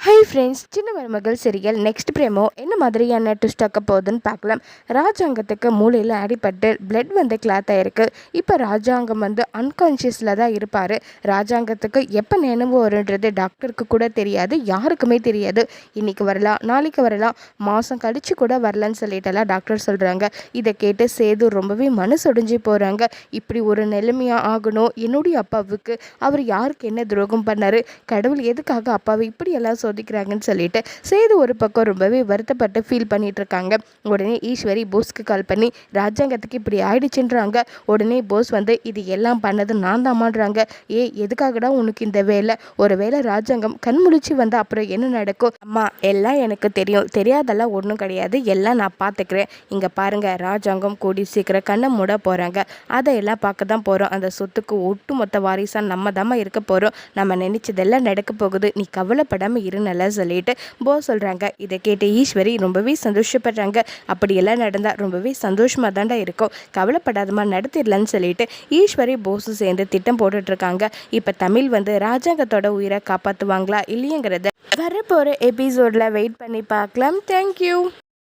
Hi friends சின்ன மருமகள் serial next பிரேமோ என்ன மாதிரியான ட்விஸ்ட் ஆக்க போகுதுன்னு பார்க்கலாம். ராஜாங்கத்துக்கு மூளையில் அடிபட்டு பிளட் வந்து கிளாத் ஆகிருக்கு இப்போ ராஜாங்கம் வந்து அன்கான்ஷியஸில் தான் இருப்பார். ராஜாங்கத்துக்கு எப்போ நினைவு வருன்றது டாக்டருக்கு கூட தெரியாது யாருக்குமே தெரியாது. இன்றைக்கி வரலாம் நாளைக்கு வரலாம் மாதம் கழித்து கூட வரலன்னு சொல்லிட்டெல்லாம் டாக்டர் சொல்கிறாங்க இதை கேட்டு சேது ரொம்பவே மனசொடிஞ்சு போகிறாங்க இப்படி ஒரு நிலைமையாக ஆகணும் என்னுடைய அப்பாவுக்கு அவர் யாருக்கு என்ன துரோகம் பண்ணார் கடவுள் எதுக்காக அப்பாவை இப்படியெல்லாம் சோதிக்கிறாங்கன்னு சொல்லிட்டு சேது ஒரு பக்கம் ரொம்பவே வருத்தப்பட்டு ஃபீல் பண்ணிட்டு இருக்காங்க உடனே ஈஸ்வரி போஸ்க்கு கால் பண்ணி ராஜாங்கத்துக்கு இப்படி ஆயிடுச்சுன்றாங்க. உடனே போஸ் வந்து இது எல்லாம் பண்ணது நான் தாமான்றாங்க ஏ எதுக்காகடா உனக்கு இந்த வேலை? ஒரு வேளை ராஜாங்கம் கண்முழிச்சு வந்து அப்புறம் என்ன நடக்கும்? அம்மா எல்லாம் எனக்கு தெரியும். தெரியாதெல்லாம் ஒன்றும் கிடையாது. எல்லாம் நான் பார்த்துக்கிறேன் இங்கே பாருங்க ராஜாங்கம் கூடி சீக்கிரம் கண்ணை மூட போகிறாங்க அதையெல்லாம் பார்க்க தான் போகிறோம் அந்த சொத்துக்கு ஒட்டு மொத்த வாரிசாக நம்ம தாம்மா இருக்க போகிறோம் நம்ம நினச்சதெல்லாம் நடக்க போகுது. நீ கவலைப்படாமல் இரு. நல்லா சொல்லிட்டு போ சொல்கிறாங்க இதை கேட்டு ஈஸ்வரி ரொம்பவே சந்தோஷப்படுறாங்க. அப்படியெல்லாம் நடந்தால் ரொம்பவே சந்தோஷமாக தாண்டா இருக்கும். கவலைப்படாதமா நடத்திடலான்னு சொல்லிட்டு ஈஸ்வரி போஸும் சேர்ந்து திட்டம் போட்டுட்ருக்காங்க. இப்போ தமிழ் வந்து ராஜாங்கத்தோட உயிரை காப்பாற்றுவாங்களா இல்லையங்கிறத வரப்போகிற எபிசோடில் வெயிட் பண்ணி பார்க்கலாம். தேங்க்யூ